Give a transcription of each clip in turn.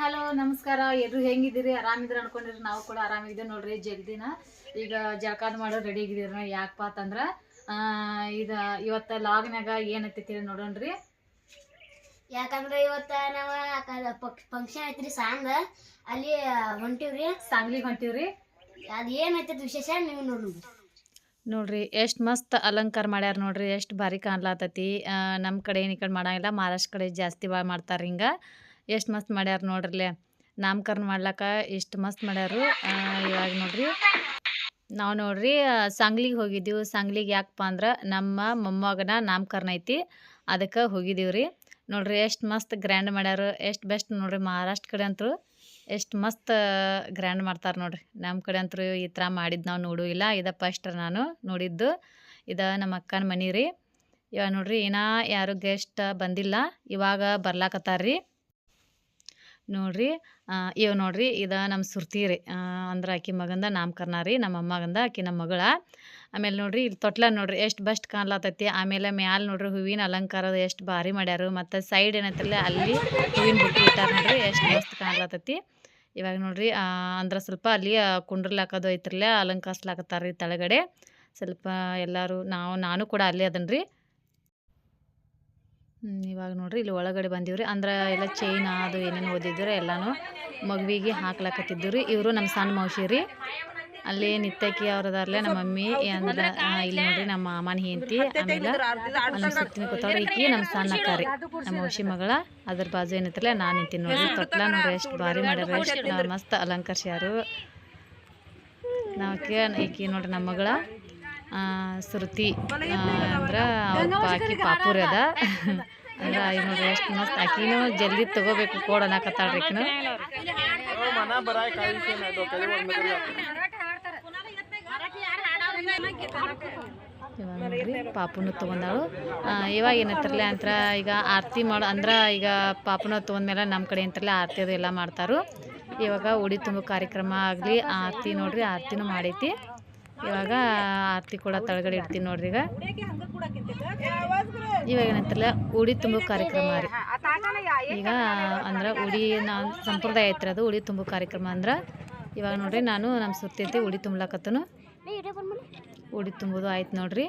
Hello ನಮಸ್ಕಾರ. ಎಲ್ರು ಹೆಂಗಿದ್ದೀರಿ? ಆರಾಮಿದ್ರೆ ಅನ್ಕೊಂಡಿರಿ? ನಾವು ಕೂಡ ಆರಾಮಿದ್ದೀವಿ ನೋಡ್ರಿ ಜಲ್ದಿನ ಈಗ ಜಳಕಾದ ಮಾಡೋ ರೆಡಿ ಆಗಿದ್ದೀರಿ ಯಾಕಪ್ಪ ಅಂತಂದ್ರ ಇದ ಇವತ್ತ ಲಾಗ್ನಾಗ ಏನೈತಿ ನೋಡೋಣ್ರಿ. ಯಾಕಂದ್ರೆ ಇವತ್ತ ನಾವ ಫಂಕ್ಷನ್ ಐತ್ರಿ ಸಾಂಗ್. ಅಲ್ಲಿ ಹೊಂಟಿವ್ರಿ. ಸಾಂಗ್ಲಿಗೆ ಹೊಂಟಿವ್ರಿ? ಅದ್ ಏನೈತದ ವಿಶೇಷ ನೀವು ನೋಡ್ರಿ. ನೋಡ್ರಿ ಎಷ್ಟು ಮಸ್ತ್ ಅಲಂಕಾರ ಮಾಡ್ಯಾರ ನೋಡ್ರಿ ಎಷ್ಟು ಭಾರಿ ಕಾಣ್ಲಾತತಿ. ನಮ್ಮ ಕಡೆ ಏನು ಈ ಕಡೆ ಮಾಡಂಗಿಲ್ಲ ಮಹಾರಾಷ್ಟ್ರ ಕಡೆ ಜಾಸ್ತಿ ಭಾಳ ಮಾಡ್ತಾರೆ ಹಿಂಗೆ. ಎಷ್ಟು ಮಸ್ತ್ ಮಾಡ್ಯಾರ ನೋಡ್ರಿಲೆ ನಾಮಕರಣ ಮಾಡ್ಲಾಕ ಎಷ್ಟು ಮಸ್ತ್ ಮಾಡ್ಯಾರು. ಇವಾಗ ನೋಡ್ರಿ. ನಾವು ನೋಡ್ರಿ ಸಾಂಗ್ಲಿಗೆ ಹೋಗಿದ್ದೀವಿ. ಸಾಂಗ್ಲಿಗೆ ಯಾಕಪ್ಪ ಅಂದ್ರೆ ನಮ್ಮ ಮೊಮ್ಮಗನ ನಾಮಕರಣ ಐತಿ. ಅದಕ್ಕೆ ಹೋಗಿದ್ದೀವಿ ರೀ. ನೋಡ್ರಿ, ಎಷ್ಟು ಮಸ್ತ್ ಗ್ರ್ಯಾಂಡ್ ಮಾಡ್ಯಾರ. ಎಷ್ಟು ಬೆಸ್ಟ್ ನೋಡ್ರಿ. ಮಹಾರಾಷ್ಟ್ರ ಕಡೆ ಅಂತೂ ಎಷ್ಟು ಮಸ್ತ್ ಗ್ರ್ಯಾಂಡ್ ಮಾಡ್ತಾರೆ ನೋಡ್ರಿ. ನಮ್ಮ ಕಡೆ ಅಂತೂ ಈ ಥರ ಮಾಡಿದ್ದು ನಾವು ನೋಡೂ. ಇಲ್ಲ ಇದು ಫಸ್ಟ್ ನಾನು ನೋಡಿದ್ದು. ಇದು ನಮ್ಮ ಅಕ್ಕನ ಮನೆ ರೀ. ಇವಾಗ ನೋಡ್ರಿ ಇನ್ನೂ ಯಾರು ಗೆಸ್ಟ್ ಬಂದಿಲ್ಲ. ಇವಾಗ ಬರ್ಲಾಕತ್ತಾರ ರೀ. ನೋಡ್ರಿ ಇವು ನೋಡ್ರಿ ಇದು ನಮ್ಮ ಸುರ್ತಿ ರೀ. ಅಂದ್ರೆ ಆಕಿ ಮಗಂದ ನಾಮಕರಣ ರೀ ನಮ್ಮ ಅಮ್ಮಗಂದ ಆಕಿ ನಮ್ಮ ಮಗಳ. ಆಮೇಲೆ ನೋಡ್ರಿ ಇಲ್ಲಿ ತೊಟ್ಲ ನೋಡ್ರಿ ಎಷ್ಟು ಬಸ್ಟ್ ಕಾಣ್ಲತ್ತೈತಿ ಆಮೇಲೆ ಮ್ಯಾಲೆ ನೋಡ್ರಿ ಹೂವಿನ ಅಲಂಕಾರ ಎಷ್ಟು ಭಾರಿ ಮಾಡ್ಯಾರು. ಮತ್ತು ಸೈಡ್ ಏನೈತಲ್ಲ ಅಲ್ಲಿ ಹೂವಿನ ಬುಟ್ಟಿ ಇಟ್ಟಾರ ನೋಡ್ರಿ ಎಷ್ಟು ಮಸ್ತ್ ಕಾಣ್ಲತ್ತೈತಿ ಇವಾಗ ನೋಡ್ರಿ ಅಂದ್ರೆ ಸ್ವಲ್ಪ ಅಲ್ಲಿ ಕುಂಡ್ರಲಾಕೋದು ಐತ್ರಲ್ಲ ಅಲಂಕರಿಸ್ಲಾಕತ್ತಾರ ರೀ ತೆಳಗಡೆ. ಸ್ವಲ್ಪ ಎಲ್ಲರೂ ನಾವು ನಾನು ಕೂಡ ಅಲ್ಲೇ ಅದನ್ ರೀ ಹ್ಮ್, ಇವಾಗ ನೋಡ್ರಿ ಇಲ್ಲಿ ಒಳಗಡೆ ಬಂದಿವ್ರಿ. ಅಂದ್ರೆ ಎಲ್ಲ ಚೈನ್ ಅದು ಏನೇನು ಓದಿದ್ರು ಎಲ್ಲಾನು ಮಗುವಿಗೆ ಹಾಕ್ಲಾಕತ್ತಿದ್ದು ರೀ ಇವರು ನಮ್ಮ ಸಣ್ಣ ಮೌಸಿ ರೀ. ಅಲ್ಲಿ ನಿತ್ಯಕ್ಕಿ ಅವ್ರದಾರ್ಲೆ ನಮ್ಮ ಮಮ್ಮಿ, ಅಂದ್ರೆ ಇಲ್ಲಿ ನೋಡ್ರಿ ನಮ್ಮ ಮಾಮನ ಹೆಂಡತಿ ಆಮೇಲೆ ಸುತ್ತಿನ ಕೂತವ್ರು. ಈಕಿ ನಮ್ಮ ಸಣ್ಣ ಅಕ್ಕ ರೀ. ನಮ್ಮ ಔಷಿ ಮಗಳ. ಅದ್ರ ಬಾಜು ಏನೈತ್ರಲ್ಲ ನಾನು ನಿಂತೀನಿ ನೋಡ್ರಿ. ತೊಟ್ಲ ನೋಡ್ರಿ, ಎಷ್ಟು ಭಾರಿ ಮಾಡ್ಯಾರ. ಎಷ್ಟು ಮಸ್ತ್ ಅಲಂಕರಿಸ್ಯಾರು. ಕೇಳ, ಈಕಿ ನೋಡ್ರಿ ನಮ್ಮ ಮಗಳ. ಆ, ಅಂದ್ರೆ ಅವ್ರ ಪಾಕಿ ಪಾಪುರಿ ಅದ. ಅಂದ್ರೆ ನೋಡಿ ನೋಡ್ರಿ ಎಷ್ಟು ಮಸ್ತ್ ಆಕಿನೂ ಜಲ್ದಿ ತಗೋಬೇಕು ಕೋಡ್ ಅನ್ನಕತ್ತಾಳ್ರಿ ಆಕಿನು ಇವಾಗ ನೋಡ್ರಿ ಪಾಪುನು ತೊಗೊಂಡಾಳು. ಇವಾಗ ಏನಂತಾರಲ್ಲ ಅಂತರ ಈಗ ಆರತಿ ಮಾಡೋ ಅಂದ್ರೆ ಈಗ ಪಾಪುನ ತೊಗೊಂಡ್ಮೇಲೆ ನಮ್ಮ ಕಡೆ ಅಂತಾರಲ್ಲ ಆರತಿ ಅದು ಎಲ್ಲ ಮಾಡ್ತಾರು. ಇವಾಗ ಉಡಿ ತುಂಬ ಕಾರ್ಯಕ್ರಮ ಆಗಲಿ ಆರತಿ ನೋಡ್ರಿ ಆರತಿನೂ ಮಾಡೈತಿ. ಇವಾಗ ಆರತಿ ಕೂಡ ತಳಗಡೆ ಇಡ್ತೀನಿ ನೋಡ್ರಿ ಈಗ. ಇವಾಗ ಏನಂತಲ್ಲ ಉಡಿ ತುಂಬೋ ಕಾರ್ಯಕ್ರಮ ರೀ. ಈಗ ಅಂದ್ರೆ ಉಡಿ ಸಂಪ್ರದಾಯ ಐತ್ರಿ ಅದು ಉಡಿ ತುಂಬೋ ಕಾರ್ಯಕ್ರಮ ಅಂದ್ರೆ. ಇವಾಗ ನೋಡ್ರಿ ನಾನು ನಮ್ಮ ಸುತ್ತೈತಿ ಉಡಿ ತುಂಬಲಾಕತ್ತನು. ಉಡಿ ತುಂಬೋದು ಆಯ್ತು ನೋಡ್ರಿ.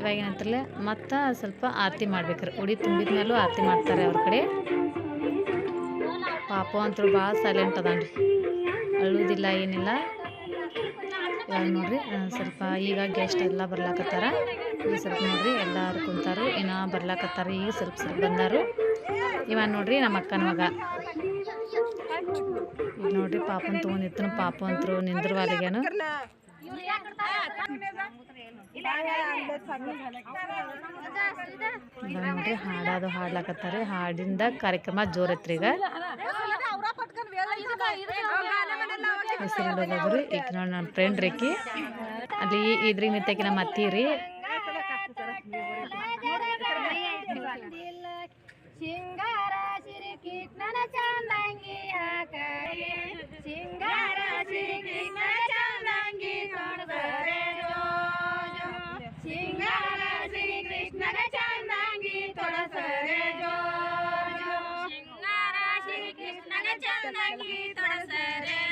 ಇವಾಗ ಏನಂತಾರಲ್ಲ ಮತ್ತು ಸ್ವಲ್ಪ ಆರತಿ ಮಾಡ್ಬೇಕ್ರಿ. ಉಡಿ ತುಂಬಿದ ಮೇಲೂ ಆರತಿ ಮಾಡ್ತಾರೆ ಅವ್ರ ಕಡೆ. ಪಾಪ ಅಂತೂ ಭಾಳ ಸೈಲೆಂಟ್ ಅದಾನ್ರಿ. ಅಳುವುದಿಲ್ಲ ಏನಿಲ್ಲ. ಇವಾಗ ನೋಡ್ರಿ ಸ್ವಲ್ಪ ಈಗ ಗೆಸ್ಟ್ ಎಲ್ಲ ಬರ್ಲಾಕತ್ತಾರ. ಸ್ವಲ್ಪ ನೋಡ್ರಿ, ಎಲ್ಲರೂ ಕುಂತಾರು. ಏನೋ ಬರ್ಲಾಕತ್ತಾರ ಈಗ ಸ್ವಲ್ಪ ಸ್ವಲ್ಪ ಬಂದಾರು. ಇವ ನೋಡ್ರಿ ನಮ್ಮ ಅಕ್ಕನ ಮಗ. ಈಗ ನೋಡ್ರಿ, ಪಾಪನ್ ತಗೊಂಡಿತ್ತು ಪಾಪ ಅಂತರು ನಿಂದ್ರವಾಲಿಗೇನು ಇವಾಗ ನೋಡ್ರಿ, ಹಾಡೋದು ಹಾಡ್ಲಾಕತ್ತಾರೆ. ಹಾಡಿಂದ ಕಾರ್ಯಕ್ರಮ ಜೋರತ್ರಿ ಈಗ. ಹೆಸರಿಡೋದಾದ್ರಿ ಈಗ ನೋಡಿ ನನ್ನ ಫ್ರೆಂಡ್ ರೇಕಿ ಅಲ್ಲಿ ಇದ್ರಿ ನಿಂತಕಿ ನಮ್ಮ ಅತ್ತಿ ರೀ.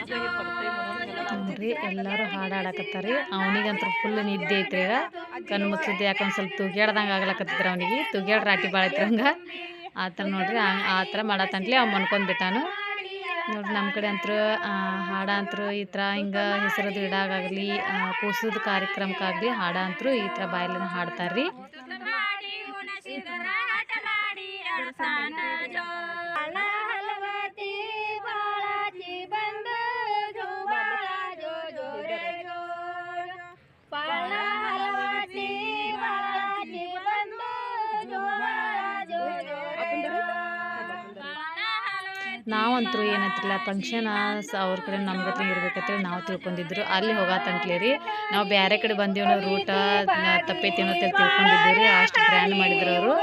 ನೋಡ್ರಿ ಎಲ್ಲರೂ ಹಾಡಾಡಕತ್ತಾರ. ಅವನಿಗಂತೂ ಫುಲ್ ನಿದ್ದೆ ಐತ್ರಿ ಈಗ. ಕಣ್ಣು ಮುಚ್ಚಿದ್ದೆ ಯಾಕೊಂದು ಸ್ವಲ್ಪ ತುಗ್ಯಾಡ್ದಂಗೆ ಆಗ್ಲಕತ್ತಿದ್ರ ಅವನಿಗೆ. ತುಗ್ಯಾಡ್ ರಾಟಿ ಭಾಳ ಐತ್ರಿ ಹಂಗೆ. ಆ ಥರ ನೋಡ್ರಿ ಆ- ಆ ಥರ ಮಾಡತ್ತಂಟ್ಲಿ ಅವ್ ಮನ್ಕೊಂಡ್ಬಿಟ್ಟಾನು ನೋಡ್ರಿ ನಮ್ಮ ಕಡೆ ಅಂತೂ ಹಾಡ ಅಂತ್ರು ಈ ಥರ ಹಿಂಗೆ ಹೆಸರದು ಇಡಾಗಲಿ ಕೂಸದ ಕಾರ್ಯಕ್ರಮಕ್ಕಾಗಲಿ ಹಾಡ ಈ ಥರ ಬಾಯಲ್ಲಿನ ಹಾಡ್ತಾರ್ರಿ. ಮಾಡಿ ನಾವಂತರೂ ಏನಂತಿಲ್ಲ ಫಂಕ್ಷನ್ ಅವ್ರ ಕಡೆ ನಮ್ಮ ಹತ್ರ ಇರ್ಬೇಕಂತೇಳಿ ನಾವು ತಿಳ್ಕೊಂಡಿದ್ರು. ಅಲ್ಲಿ ಹೋಗತ್ತಂತಲೇ ರೀ ನಾವು ಬೇರೆ ಕಡೆ ಬಂದೀವಿ ನಾವು ರೂಟ ತಪ್ಪೈತಿ ಅನ್ನೋ ತಿಳ್ಕೊಂಡಿದ್ದೀವಿ ರೀ. ಅಷ್ಟು ಗ್ರ್ಯಾಂಡ್ ಮಾಡಿದ್ರು ಅವರು.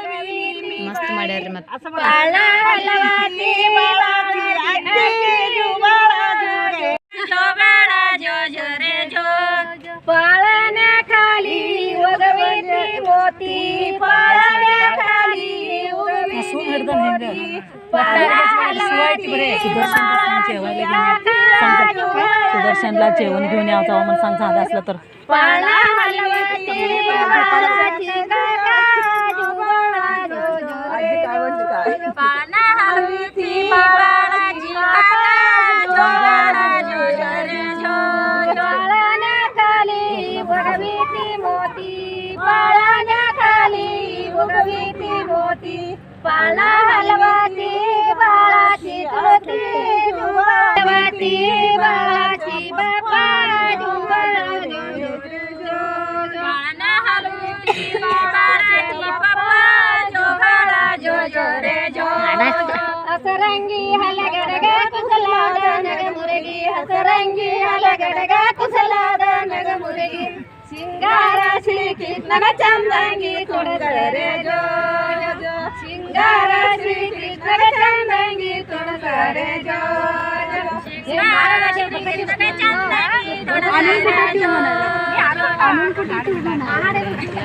ಮಸ್ತ್ ಮಾಡ್ಯಾರ ರೀ ಮತ್ತೆ सुदर्शनला जेवण घेऊन यावं म्हणून सांग झालं असलं तर. ती मोती, पाला हलवाती, बाळाची धोती हलवाती, बाळाची बापा हसरंगी हलगडग, कुसलाद नग मुरगी हसरंगी हलगड़गा, कुसलाद नग मुरगी ಹಸರಂಗಿ ಹಲಗಡಗ ಕುಸಲಾದ ನಗ ಮುರುಗಿ ಸಿಂಗಾರ ಸಿಲುಕಿ ನಗ ಚಂದಂಗಿ ತೊಡದರೆ ಜೋ ಜೋ. ಸಿಂಗಾರ ಸಿಲುಕಿ ನಗ ಚಂದಂಗಿ ತೊಡದರೆ ಜೋ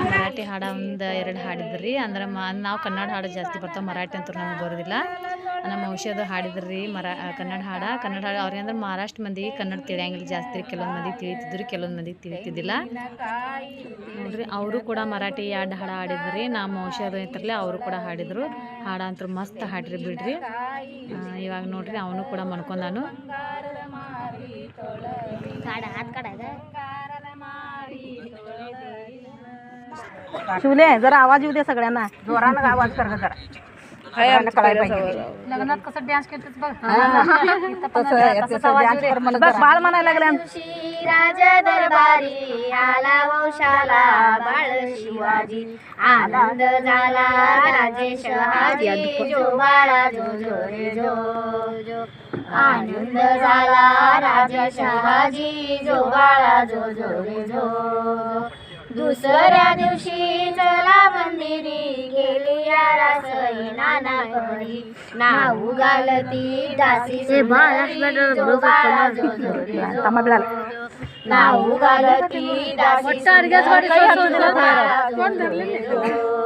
ಮರಾಠಿ ಹಾಡ ಒಂದು ಎರಡು ಹಾಡಿದ್ರಿ ಅಂದ್ರೆ ನಾವು ಕನ್ನಡ ಹಾಡು ಜಾಸ್ತಿ ಬರ್ತಾವೆ ಮರಾಠಿ ಅಂತೂ ನಮ್ಗೆ ಬರೋದಿಲ್ಲ ನಮ್ಮ ಔಷಧ ಹಾಡಿದ್ರಿ ಮರಾ ಕನ್ನಡ ಹಾಡ ಕನ್ನಡ ಹಾಡು ಅವ್ರಿಗೆ ಅಂದ್ರೆ ಮಹಾರಾಷ್ಟ್ರ ಮಂದಿಗೆ ಕನ್ನಡ ತಿಳಿಯಂಗಿಲ್ಲ ಜಾಸ್ತಿ ಕೆಲವೊಂದು ಮಂದಿ ತಿಳಿತಿದ್ರು ಕೆಲವೊಂದು ಮಂದಿ ತಿಳಿತಿದ್ದಿಲ್ಲ ನೋಡ್ರಿ ಅವರು ಕೂಡ ಮರಾಠಿ ಎರಡು ಹಾಡು ಹಾಡಿದ್ರಿ ನಮ್ಮ ಔಷಧ ಐತ್ರಲ್ಲ ಅವರು ಕೂಡ ಹಾಡಿದ್ರು ಹಾಡ ಅಂತೂ ಮಸ್ತ್ ಹಾಡ್ರಿ ಬಿಡ್ರಿ ಇವಾಗ ನೋಡ್ರಿ ಅವನು ಕೂಡ ಮನ್ಕೊಂಡಾನು शिवले जरा आवाज येऊ दे सगळ्यांना. जोरानं आवाज कर जरा. लग्नात कसं डान्स बघ. बाळ म्हणायला लागले राज दरबारी आला वंशाला बाळ शिवाजी. आनंद झाला राजे शहाजी जो बाळा जो जो रे जो जो. आनंद झाला राजे शहाजी जो बाळा जो जो रे जो. दुसऱ्या दिवशी चला मंदिरी गेली रासई नाना परी नाऊ घालती दासी सुंदरी, जो बाळा जो जो रे जो. नाऊ घालती दासी सुंदरी, जो बाळा जो जो रे जो.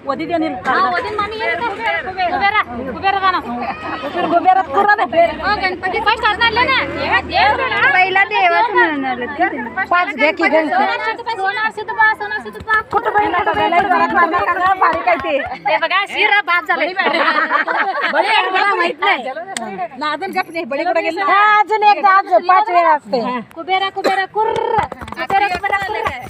यारा खेळ वाजली घंटा साऱ्या नावी कुंडल मोत्याच्या माळा ಜನ್ಮ ಹೆಸರು ಏನೈತೆ ಅವಂದ ಓದಿದೇನಿಲ್ಲ ಗುಬೇರ गणपती फर्स्ट असणार ना पहिला देवाचं पाच घ्या की सोनार सिद्धबा सोनार सिद्धबा बारीक आहे ते ते बघा शिरा बाद झाले बळी मला माहित नाही ना अजून गप नाही बळी कुठे गेली अजून एकदा अजून पाच वेळा असते कुबेरा कुबेरा कुर्र कुबेरा कुबेरा कुर्र.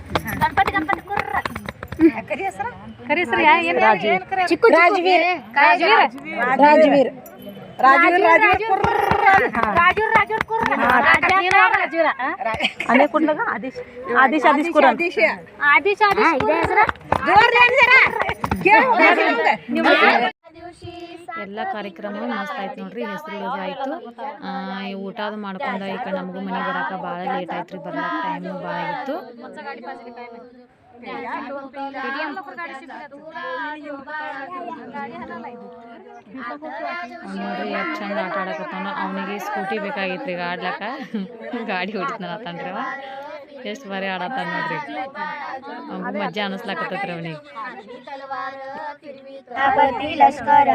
ರಾಜವೀರ್ ರಾಜವೀರ್. ಎಲ್ಲ ಕಾರ್ಯಕ್ರಮ ಮಸ್ತ್ ಆಯ್ತು ನೋಡ್ರಿ ಹೆಸರು ಯೂಸ್ ಊಟ ಅದು ಮಾಡ್ಕೊಂಡ ಈಗ ನಮಗೂ ಮನೆಗೆ ಬರಾಕ ಭಾಳ ಲೇಟ್ ಆಯ್ತು ರೀ ಟೈಮ್ ಟೈಮು ಭಾಳ ಚಂದ ಆಟ ಆಡಕತ್ತಾನ ಅವನಿಗೆ ಸ್ಕೂಟಿ ಬೇಕಾಗಿತ್ತು ಈಗ ಆಡ್ಲಕ್ಕ ಗಾಡಿ ಹೊಡಿತಾನ ಆತನ್ರಿ ಅವ ಎಷ್ಟು ಬಾರಿ ಆಡತ್ತಾನ ನೋಡ್ರಿ ಅವ್ನಿಗೆ ಮಜ್ಜಾ ಅನಿಸ್ಲಾಕತ್ತೈತ್ರಿ ಅವನಿಗೆ ಲಷ್ಕರ